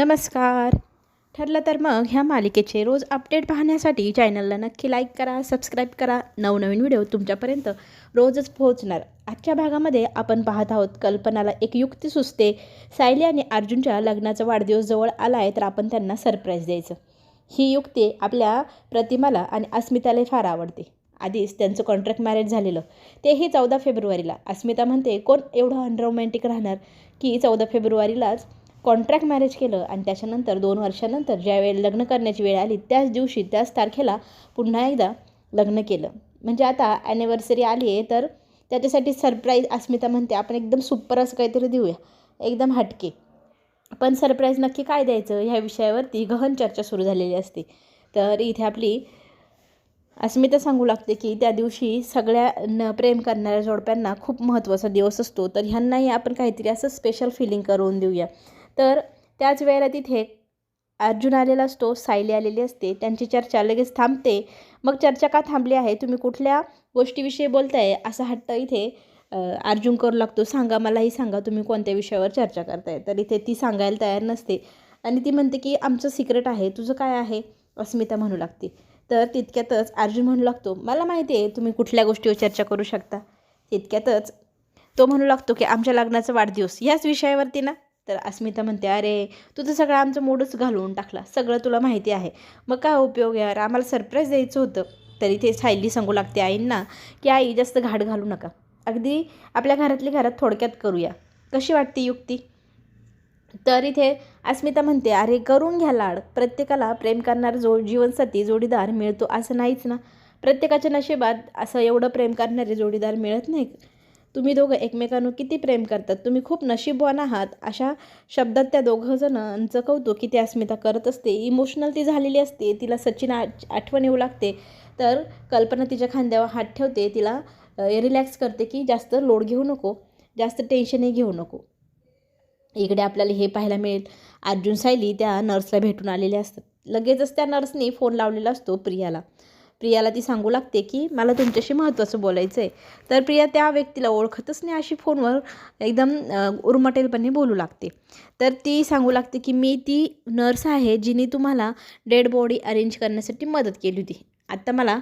नमस्कार. ठरलं तर मग ह्या मालिकेचे रोज अपडेट पाहण्यासाठी चॅनलला नक्की लाईक करा सबस्क्राईब करा. नवनवीन व्हिडिओ तुमच्यापर्यंत रोजच पोहोचणार. आजच्या भागामध्ये आपण पाहत आहोत कल्पनाला एक युक्ती सुचते. सायली आणि अर्जुनच्या लग्नाचा वाढदिवस जवळ आला आहे तर आपण त्यांना सरप्राईज द्यायचं. ही युक्ती आपल्या प्रतिमाला आणि अस्मिताला फार आवडते. आधीच त्यांचं कॉन्ट्रॅक्ट मॅरेज झालेलं. तेही चौदा फेब्रुवारीला. अस्मिता म्हणते कोण एवढं अनरोमॅन्टिक राहणार की चौदा फेब्रुवारीलाच कॉन्ट्रॅक्ट मॅरेज केलं आणि त्याच्यानंतर दोन वर्षानंतर ज्यावेळी लग्न करण्याची वेळ आली त्याच दिवशी त्याच तारखेला पुन्हा एकदा लग्न केलं. म्हणजे आता ॲनिव्हर्सरी आली आहे तर त्याच्यासाठी सरप्राईज अस्मिता म्हणते आपण एकदम सुपर असं काहीतरी देऊया. एकदम हटके. पण सरप्राईज नक्की काय द्यायचं? ह्या विषयावरती गहन चर्चा सुरू झालेली असते. तर इथे आपली अस्मिता सांगू लागते की त्या दिवशी सगळ्या न प्रेम करणाऱ्या जोडप्यांना खूप महत्त्वाचा दिवस असतो. तर ह्यांनाही आपण काहीतरी असं स्पेशल फिलिंग करून देऊया. तर त्याच वेळेला तिथे अर्जुन आलेला असतो सायली आलेली असते त्यांची चर्चा लगेच थांबते. मग चर्चा का थांबली आहे? तुम्ही कुठल्या गोष्टीविषयी बोलताय? असा हट्ट इथे अर्जुन करू लागतो. सांगा मलाही सांगा तुम्ही कोणत्या विषयावर चर्चा करताय. तर इथे ती सांगायला तयार नसते. आणि ती म्हणते की आमचं सिक्रेट आहे. तुझं काय आहे? अस्मिता म्हणू लागते. तर तितक्यातच अर्जुन म्हणू लागतो मला माहिती आहे तुम्ही कुठल्या गोष्टीवर चर्चा करू शकता. तितक्यातच तो म्हणू लागतो की आमच्या लग्नाचा वाढदिवस. याच विषयावरती ना? तर अस्मिता म्हणते अरे तू तर सगळं आमचं मूडच घालवून टाकला. सगळं तुला माहिती आहे. मग काय उपयोग यार आम्हाला सरप्राईज द्यायचं होतं. तरी ते सायली सांगू लागते आईंना की आई जास्त घाट घालू नका. अगदी आपल्या घरातली घरात थोडक्यात करूया. कशी वाटते युक्ती? तर इथे अस्मिता म्हणते अरे करून घ्या लाड. प्रत्येकाला प्रेम करणार जो जीवनसाथी जोडीदार मिळतो असं नाहीच ना? प्रत्येकाच्या नशिबात असं एवढं प्रेम करणारे जोडीदार मिळत नाही तुम्ही दोघं एकमेकांवर किती प्रेम करतात? तुम्ही खूप नशीबवान आहात. अशा शब्दात त्या दोघंजणांचं कौतुक की ती अस्मिता करत असते. इमोशनल ती झालेली असते. तिला सचिन आठवण येऊ लागते. तर कल्पना तिच्या खांद्यावर हात ठेवते. तिला रिलॅक्स करते की जास्त लोड घेऊ नको. जास्त टेन्शनही घेऊ नको. इकडे आपल्याला हे पाहायला मिळेल. अर्जुन सायली त्या नर्सला भेटून आलेल्या असतात. लगेचच त्या नर्सने फोन लावलेला असतो प्रियाला. प्रियाला ती सांगू लागते की मला तुमच्याशी महत्त्वाचं बोलायचं आहे तर प्रिया त्या व्यक्तीला ओळखतच नाही अशी फोनवर एकदम उर्मटेलपणे बोलू लागते. तर ती सांगू लागते की मी ती नर्स आहे जिने तुम्हाला डेड बॉडी अरेंज करण्यासाठी मदत केली होती. आत्ता मला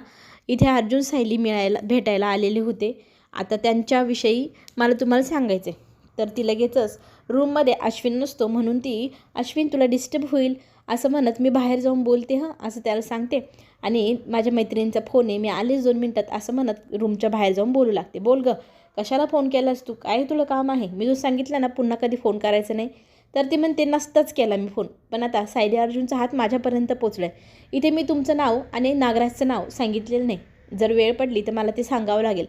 इथे अर्जुन सायली मिळायला भेटायला आलेले होते. आता त्यांच्याविषयी मला तुम्हाला सांगायचं आहे तर ती लगेचच रूममध्ये अश्विन नसतो म्हणून ती अश्विन तुला डिस्टर्ब होईल असं म्हणत मी बाहेर जाऊन बोलते हं असं त्याला सांगते. आणि माझ्या मैत्रिणींचा फोन आहे मी आलेच दोन मिनटात असं म्हणत रूमच्या बाहेर जाऊन बोलू लागते. बोल ग कशाला फोन केलास तू? काय तुला काम आहे? मी जो सांगितलं ना पुन्हा कधी फोन करायचं नाही. तर ती म्हणते नसताच केला मी फोन पण आता सायली अर्जुनचा हात माझ्यापर्यंत पोचला आहे इथे मी तुमचं नाव आणि नागराजचं नाव सांगितलेलं नाही. जर वेळ पडली तर मला ते सांगावं लागेल.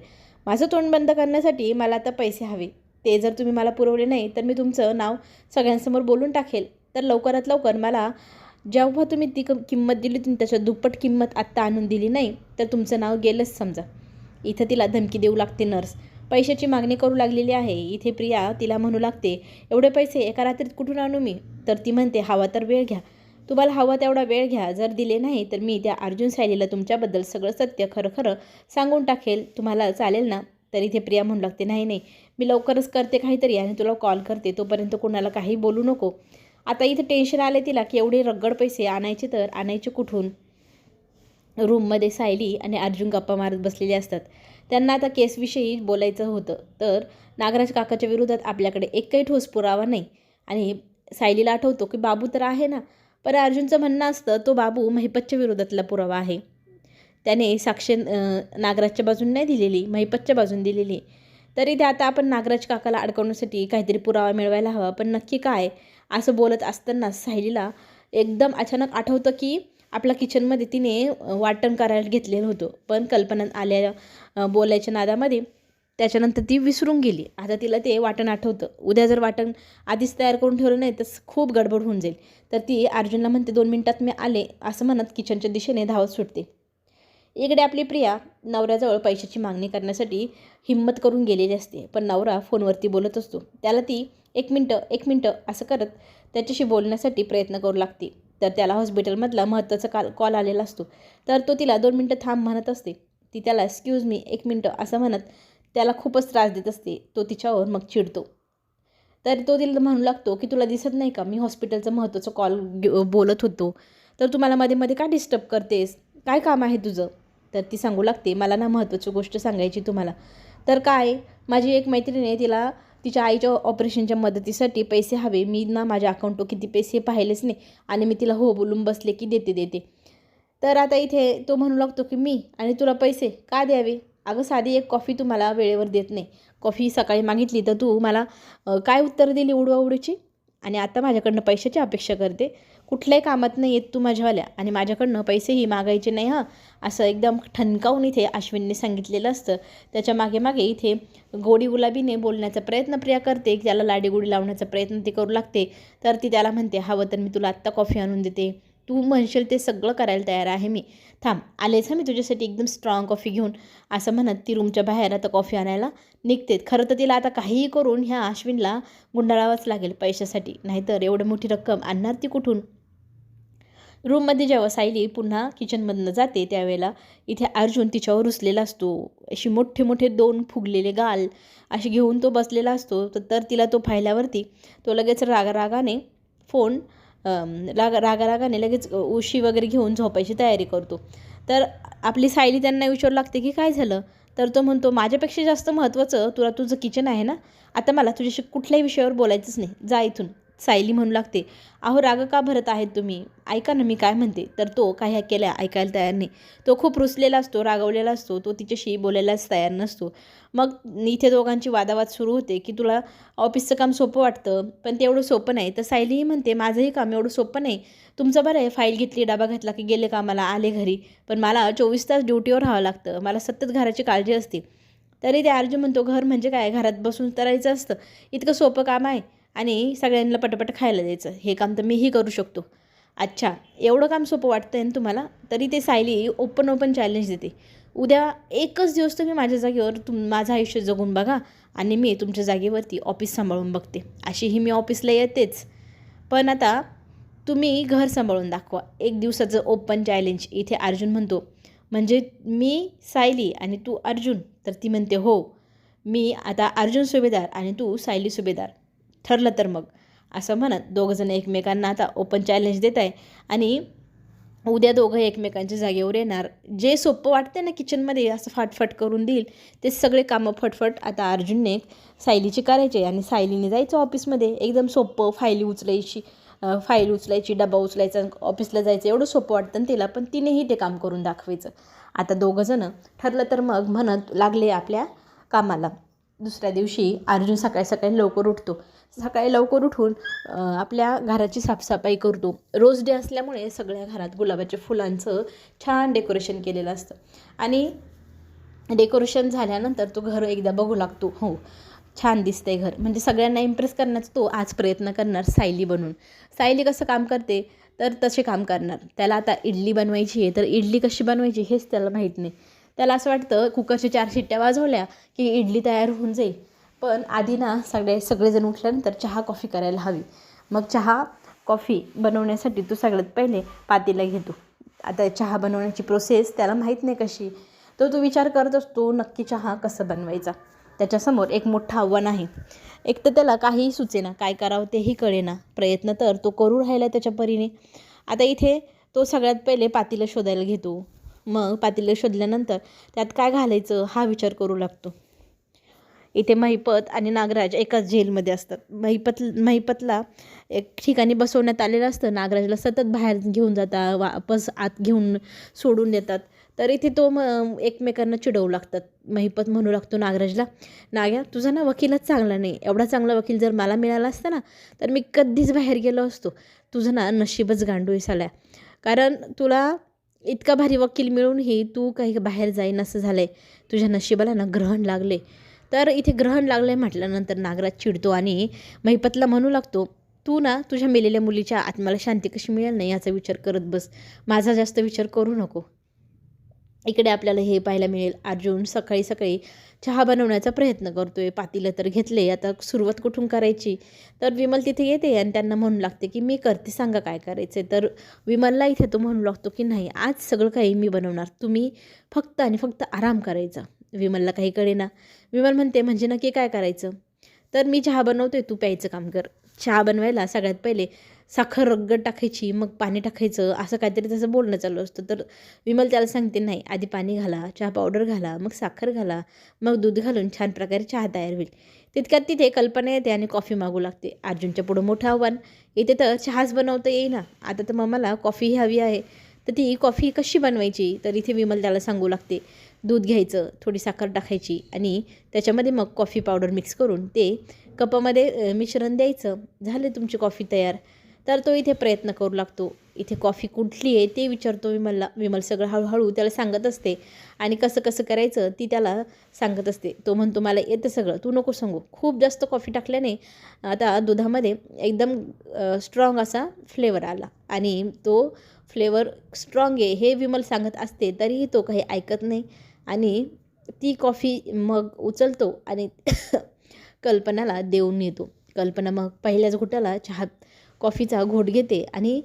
माझं तोंड बंद करण्यासाठी मला आता पैसे हवे. ते जर तुम्ही मला पुरवले नाही तर मी तुमचं नाव सगळ्यांसमोर बोलून टाकेल. तर लवकरात लवकर मला जेव्हा तुम्ही ती क किंमत दिली तुम्ही त्याच्या दुप्पट किंमत आत्ता आणून दिली नाही तर तुमचं नाव गेलंच समजा. इथं तिला धमकी देऊ लागते नर्स. पैशाची मागणी करू लागलेली आहे. इथे प्रिया तिला म्हणू लागते एवढे पैसे एका रात्रीत कुठून आणू मी? तर ती म्हणते हवा तर वेळ घ्या. तुम्हाला हवा तेवढा वेळ घ्या. जर दिले नाही तर मी त्या अर्जुन सायलीला तुमच्याबद्दल सगळं सत्य खरं खरं सांगून टाकेल. तुम्हाला चालेल ना? तर इथे प्रिया म्हणू लागते नाही नाही. मी लवकरच करते काहीतरी आणि तुला कॉल करते. तोपर्यंत कोणाला काही बोलू नको. आता इथं टेन्शन आले तिला की एवढे रगड पैसे आणायचे तर आणायचे कुठून? रूममध्ये सायली आणि अर्जुन गप्पा मारत बसलेले असतात. त्यांना आता केसविषयी बोलायचं होतं. तर नागराज काकाच्या विरोधात आपल्याकडे एकही ठोस पुरावा नाही. आणि सायलीला आठवतो की बाबू तर आहे ना. पर अर्जुनचं म्हणणं असतं तो बाबू महिपतच्या विरोधातला पुरावा आहे. त्याने साक्ष नागराजच्या बाजून नाही दिलेली महिपतच्या बाजून दिलेली. तरी ते आता आपण नागराज काकाला अडकवण्यासाठी काहीतरी पुरावा मिळवायला हवा. पण नक्की काय? असं बोलत असताना सायलीला एकदम अचानक आठवतं की आपल्या किचनमध्ये तिने वाटण करायला घेतलेलं होतं. पण कल्पना आल्या बोलायच्या नादामध्ये त्याच्यानंतर ती विसरून गेली. आता तिला ते वाटण आठवतं. उद्या जर वाटण आधीच तयार करून ठेवलं नाही तर खूप गडबड होऊन जाईल. तर ती अर्जुनला म्हणते दोन मिनटात मी आले असं म्हणत किचनच्या दिशेने धावत सुटते. इकडे आपली प्रिया नवऱ्याजवळ पैशाची मागणी करण्यासाठी हिंमत करून गेलेली असते. पण नवरा फोनवरती बोलत असतो. त्याला ती एक मिनटं एक मिनटं असं करत त्याच्याशी बोलण्यासाठी प्रयत्न करू लागते. तर त्याला हॉस्पिटलमधला महत्त्वाचा काल कॉल आलेला असतो. तर तो तिला दोन मिनटं थांब म्हणत असते. ती त्याला एक्सक्यूज मी एक मिनटं असं म्हणत त्याला खूपच त्रास देत असते. तो तिच्यावर मग चिडतो. तर तो तिला म्हणू लागतो की तुला दिसत नाही का? मी हॉस्पिटलचं महत्त्वाचं कॉल बोलत होतो. तर तू मला मध्ये मध्ये का डिस्टर्ब करतेस? काय काम आहे तुझं? तर ती सांगू लागते मला ना महत्त्वाची गोष्ट सांगायची तुम्हाला. तर काय? माझी एक मैत्रीण आहे तिला तिच्या आईच्या ऑपरेशनच्या मदतीसाठी पैसे हवे. मी ना माझ्या अकाउंटवर किती पैसे पाहिलेच नाही. आणि मी तिला हो बोलून बसले की देते देते. तर आता इथे तो म्हणू लागतो की मी आणि तुला पैसे का द्यावे? अगं साधी एक कॉफी तू मला वेळेवर देत नाही. कॉफी सकाळी मागितली तर तू मला काय उत्तर दिली उडवाउडीची आणि आता माझ्याकडनं पैशाची अपेक्षा करते. कुठल्याही कामात नाही येत तू माझ्यावाल्या. आणि माझ्याकडनं पैसेही मागायचे नाही हां. असं एकदम ठणकावून इथे अश्विनने सांगितलेलं असतं. त्याच्यामागे मागे इथे गोडी गुलाबीने बोलण्याचा प्रयत्न प्रिया करते. त्याला लाडीगुडी लावण्याचा प्रयत्न ती करू लागते. तर ती त्याला म्हणते हवं तर मी तुला आत्ता कॉफी आणून देते. तू म्हणशील ते सगळं करायला तयार आहे मी. थांब आलेच हा मी तुझ्यासाठी एकदम स्ट्रॉंग कॉफी घेऊन. असं म्हणत ती रूमच्या बाहेर आता कॉफी आणायला निघते. खरं तर तिला आता काहीही करून ह्या अश्विनला गुंडाळावंच लागेल पैशासाठी. नाहीतर एवढी मोठी रक्कम आणणार ती कुठून? रूममध्ये जेव्हा सायली पुन्हा किचनमधनं जाते त्यावेळेला इथे अर्जुन तिच्यावर रुसलेला असतो. अशी मोठे मोठे दोन फुगलेले गाल असे घेऊन तो बसलेला असतो. तर तर तिला तो पाहिल्यावरती तो लगेच रागारागाने फोन रागा राग रागारागाने लगेच उशी वगैरे घेऊन झोपायची तयारी करतो. तर आपली सायली त्यांना विचारू लागते की काय झालं? तर तो म्हणतो माझ्यापेक्षा जास्त महत्त्वाचं तुला तुझं किचन आहे ना? आता मला तुझ्याशी कुठल्याही विषयावर बोलायचंच नाही. जा इथून. सायली म्हणू लागते अहो राग का भरत आहेत तुम्ही? ऐका ना मी काय म्हणते. तर तो काही केल्या ऐकायला तयार नाही. तो खूप रुसलेला असतो रागवलेला असतो तो तिच्याशी बोलायलाच तयार नसतो. मग इथे दोघांची वादावाद सुरू होते की तुला ऑफिसचं काम सोपं वाटतं पण ते एवढं सोपं नाही. तर सायलीही म्हणते माझंही काम एवढं सोपं नाही. तुमचं बरं आहे फाईल घेतली डबा घातला की गेले कामाला आले घरी. पण मला चोवीस तास ड्युटीवर राहावं लागतं. मला सतत घराची काळजी असते. तरी ते अर्जुन म्हणतो घर म्हणजे काय? घरात बसून करायचं असतं. इतकं सोपं काम आहे. आणि सगळ्यांना पटपट खायला द्यायचं. हे काम तर मीही करू शकतो. अच्छा एवढं काम सोपं वाटतं आहे ना तुम्हाला? तरी ते सायली ओपन ओपन चॅलेंज देते. उद्या एकच दिवस तुम्ही माझ्या जागेवर तुम माझं आयुष्य जगून बघा आणि मी तुमच्या जागेवरती ऑफिस सांभाळून बघते. अशीही मी ऑफिसला येतेच. पण आता तुम्ही घर सांभाळून दाखवा. एक दिवसाचं ओपन चॅलेंज इथे अर्जुन म्हणतो म्हणजे मी सायली आणि तू अर्जुन? तर ती म्हणते हो मी आता अर्जुन सुभेदार आणि तू सायली सुभेदार. ठरलं तर मग. असं म्हणत दोघंजण एकमेकांना आता ओपन चॅलेंज देत आहे. आणि उद्या दोघं एकमेकांच्या जागेवर येणार. जे सोपं वाटते ना किचनमध्ये असं फाटफट करून देईल. ते सगळे कामं फटफट आता अर्जुनने सायलीची करायचे आणि सायलीने जायचं ऑफिसमध्ये. एकदम सोपं फायली उचलायची फाईल उचलायची डबा उचलायचा ऑफिसला जायचं. एवढं सोपं वाटतं ना तिला पण तिनेही ते काम करून दाखवायचं. आता दोघंजणं ठरलं तर मग म्हणत लागले आपल्या कामाला. दुसऱ्या दिवशी अर्जुन सकाळी सकाळी लवकर उठतो. सकाळी लवकर उठून आपल्या घराची साफसफाई करतो. रोज डे असल्यामुळे सगळ्या घरात गुलाबाच्या फुलांचं छान डेकोरेशन केलेलं असतं. आणि डेकोरेशन झाल्यानंतर तो घर एकदा बघू लागतो. हो छान दिसतंय घर. म्हणजे सगळ्यांना इम्प्रेस करण्याचा तो आज प्रयत्न करणार सायली बनून. सायली कसं काम करते? तर तसे काम करणार. त्याला आता इडली बनवायची आहे. तर इडली कशी बनवायची हेच त्याला माहीत नाही. त्याला असं वाटतं कुकरच्या चार शिट्ट्या वाजवल्या की इडली तयार होऊन जाईल. पण आधी ना सगळे सगळेजण उठल्यानंतर चहा कॉफी करायला हवी. मग चहा कॉफी बनवण्यासाठी तो सगळ्यात पहिले पातीला घेतो आता चहा बनवण्याची प्रोसेस त्याला माहीत नाही कशी. तो तो विचार करत असतो नक्की चहा कसं बनवायचा? त्याच्यासमोर एक मोठं आव्हान आहे. एक तर त्याला काहीही सुचेना काय करावं तेही कळेना. प्रयत्न तर तो करू राहिला त्याच्या परीने. आता इथे तो सगळ्यात पहिले पातीलं शोधायला घेतो. मग पातीलं शोधल्यानंतर त्यात काय घालायचं हा विचार करू लागतो. इथे महिपत आणि नागराज एकाच जेलमध्ये असतात. महिपत महिपतला एक ठिकाणी बसवण्यात आलेलं असतं. नागराजला सतत बाहेर घेऊन जातात वापस आत घेऊन सोडून देतात. तर इथे तो म एकमेकांना चिडवू लागतात. महिपत म्हणू लागतो नागराजला नाग्या तुझा ना वकीलच चांगला नाही. एवढा चांगला वकील जर मला मिळाला असता ना तर मी कधीच बाहेर गेलो असतो. तुझं ना नशीबच गांडूळ साल्या कारण तुला इतका भारी वकील मिळूनही तू काही बाहेर जाईन असं झालं आहे तुझ्या नशिबाला ना ग्रहण लागले. तर इथे ग्रहण लागलं म्हटल्यानंतर नागराज चिडतो आणि महिपतला म्हणू लागतो तू ना तुझ्या मेलेल्या मुलीच्या आत्म्याला शांती कशी मिळेल नाही याचा विचार करत बस. माझा जास्त विचार करू नको. इकडे आपल्याला हे पाहायला मिळेल. अर्जुन सकाळी सकाळी चहा बनवण्याचा प्रयत्न करतोय. पातीलं तर घेतले. आता सुरुवात कुठून करायची? तर विमल तिथे येते आणि त्यांना म्हणू लागते की मी करते. सांगा काय करायचं तर विमलला इथे तो म्हणू लागतो की नाही. आज सगळं काही मी बनवणार. तुम्ही फक्त आणि फक्त आराम करायचा. विमलला काही कळेना. विमल म्हणते म्हणजे नक्की काय करायचं? तर मी चहा बनवतोय तू प्यायचं काम कर. चहा बनवायला सगळ्यात पहिले साखर रगड टाकायची मग पाणी टाकायचं असं काहीतरी त्याचं बोलणं चालू असतं. तर विमल त्याला सांगते नाही आधी पाणी घाला चहा पावडर घाला मग साखर घाला मग दूध घालून छान प्रकारे चहा तयार होईल. तितक्यात तिथे कल्पना येते आणि कॉफी मागू लागते. अर्जुनच्या पुढं मोठं आव्हान. इथे तर चहाच बनवता येईना. आता तर मग मला कॉफी हवी आहे. तर ती कॉफी कशी बनवायची? तर इथे विमल त्याला सांगू लागते. दूध घ्यायचं थोडी साखर टाकायची आणि त्याच्यामध्ये मग कॉफी पावडर मिक्स करून ते कपामध्ये मिश्रण द्यायचं. झाले तुमची कॉफी तयार. तर तो इथे प्रयत्न करू लागतो. इथे कॉफी कुठली आहे ते विचारतो विमलला. विमल सगळं हळूहळू त्याला सांगत असते आणि कसं कसं करायचं ती त्याला सांगत असते. तो म्हणतो मला येतं सगळं. तू नको सांगू. खूप जास्त कॉफी टाकल्याने आता दुधामध्ये एकदम स्ट्रॉंग असा फ्लेवर आला आणि तो फ्लेवर स्ट्रॉंग आहे हे विमल सांगत असते. तरीही तो काही ऐकत नाही. आणि ती कॉफी मग उचलतो आणि कल्पनाला देऊन येतो कल्पना मग पहिल्याच घोटाला चहा कॉफीचा घोट घेते आणि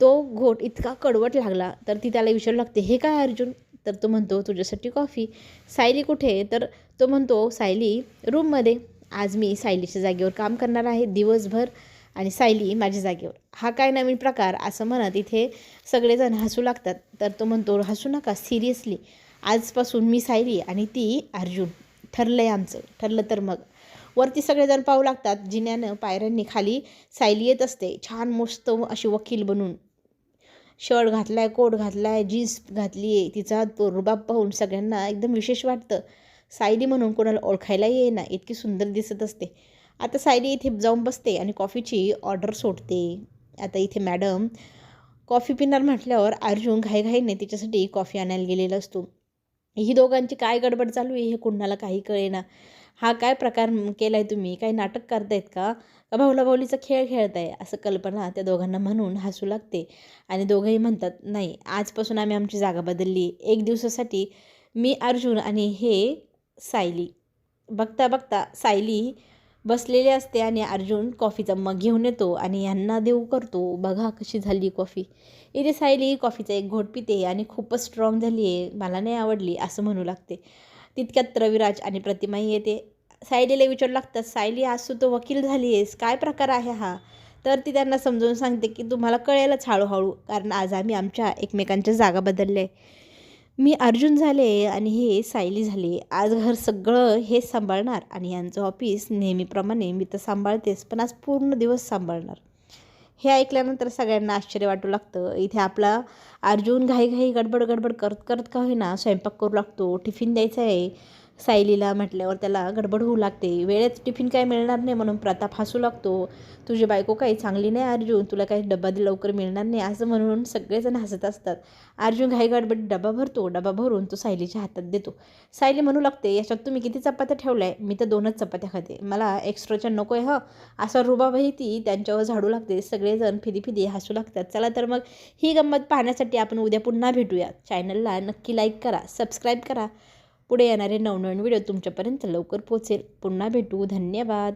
तो घोट इतका कडवट लागला तर ती त्याला विचारू लागते हे काय अर्जुन? तर तो म्हणतो तुझ्यासाठी कॉफी. सायली कुठे तर तो म्हणतो सायली रूममध्ये. आज मी सायलीच्या जागेवर काम करणार आहे दिवसभर आणि सायली माझ्या जागेवर. हा काय नवीन प्रकार? असं म्हणत इथे सगळेजण हसू लागतात. तर तो म्हणतो हसू नका सिरियसली. आजपासून मी सायली आणि ती अर्जुन. ठरलं आहे आमचं. ठरलं तर मग. वरती सगळेजण पाहू लागतात. जिन्यानं पायऱ्यांनी खाली सायली येत असते. छान मस्त अशी वकील बनून. शर्ट घातलाय कोट घातलाय जीन्स घातली आहे तिचा तो रुबाब पाहून सगळ्यांना एकदम विशेष वाटतं. सायली म्हणून कोणाला ओळखायला येईना. इतकी सुंदर दिसत असते. आता सायली इथे जाऊन बसते आणि कॉफीची ऑर्डर सोडते. आता इथे मॅडम कॉफी पिणार म्हटल्यावर अर्जुन घाईघाईने तिच्यासाठी कॉफी आणायला गेलेला असतो. ही दोघांची काय गडबड चालू आहे हे कुणाला काही कळेना. हा काय प्रकार केला आहे तुम्ही? काही नाटक करतायत का? का भाऊला भाऊलीचा खेळ खेळताय? असं कल्पना त्या दोघांना म्हणून हसू लागते. आणि दोघंही म्हणतात नाही आजपासून आम्ही आमची जागा बदलली. एक दिवसासाठी मी अर्जुन आणि हे सायली. बघता बघता सायली बसलेले असते आणि अर्जुन कॉफीचा मग घेऊन येतो आणि यांना देऊ करतो बघा कशी झाली कॉफी. इथे सायली कॉफीचा एक घोट पिते आणि खूपच स्ट्रॉंग झाली आहे मला नाही आवडली असं म्हणू लागते. तितक्यात रविराज आणि प्रतिमाही येते. सायलीला विचारू लागतात सायली आज तू तो वकील झाली आहेस काय प्रकार आहे हा? तर ती त्यांना समजावून सांगते की तुम्हाला कळेलच हळूहळू कारण आज आम्ही आमच्या एकमेकांच्या जागा बदलल्या मी अर्जुन झाले आणि हे सायली झाले. आज घर सगळं हे सांभाळणार आणि यांचं ऑफिस नेहमीप्रमाणे मी तर सांभाळतेच पण आज पूर्ण दिवस सांभाळणार. हे ऐकल्यानंतर सगळ्यांना आश्चर्य वाटू लागतं. इथे आपला अर्जुन घाईघाई गडबड गडबड करत करत का होईना स्वयंपाक करू लागतो टिफिन द्यायचा आहे. सायलीला म्हटल्यावर त्याला गडबड होऊ लागते. वेळेत टिफिन काय मिळणार नाही म्हणून प्रताप हसू लागतो. तुझी बायको काही चांगली नाही अर्जुन तुला काही डबा दे लवकर मिळणार नाही असं म्हणून सगळेजण हसत असतात. अर्जुन घाई गडबड डबा भरतो. डबा भरून तो सायलीच्या हातात देतो. सायली म्हणू लागते याच्यात तुम्ही किती चपात्या ठेवल्या? आहे मी तर दोनच चपात्या खाते. मला एक्स्ट्राच्या नको आहे हं. असा रुबाबही ती त्यांच्यावर झाडू लागते. सगळेजण फिदी फिदी हसू लागतात. चला तर मग ही गंमत पाहण्यासाठी आपण उद्या पुन्हा भेटूया. चॅनलला नक्की लाईक करा सबस्क्राईब करा. पुढे येणारे नवनवीन व्हिडिओ तुमच्यापर्यंत लवकर पोचेल पुन्हा भेटू. धन्यवाद.